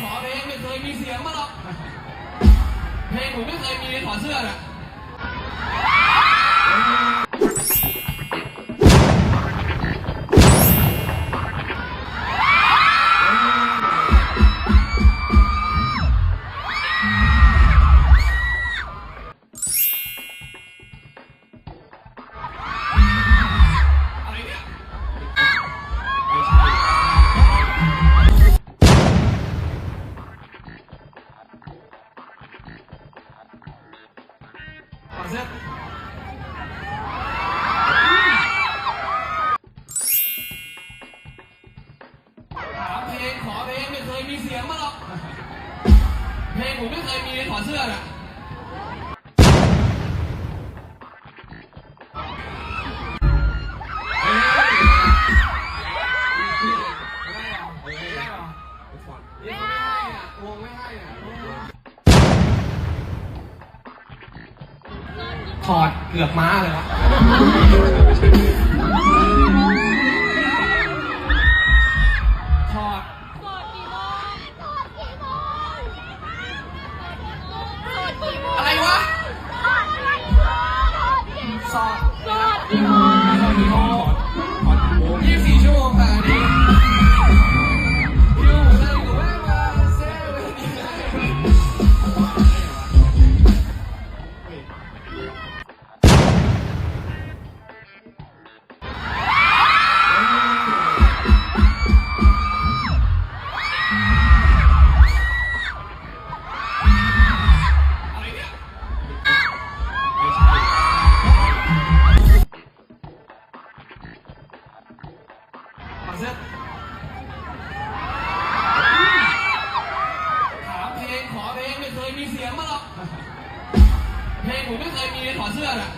ขอเพลงไม่เคยมีเสียงมาหรอกเพลงผมไม่เคยมีถอดเสื้อน่ะ เสื้อถามเพลงขอเพลงไม่เคยมีเสียงมาหรอก เพลงผมไม่เคยมีถอดเสื้อน่ะ ถอดเกือบม้าเลยวะถอดสดกี่โมงสดกี่โมงสดกี่โมงอะไรวะสดกี่โมงสด เสื้อถามเพลงขอเพลงไม่เคยมีเสียงมาหรอก เพลงผมไม่เคยมีถอดเสื้อน่ะ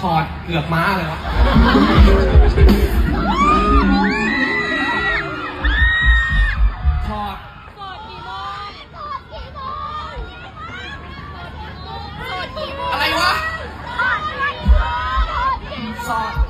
ถอดเกือบม้าเลยวะ 三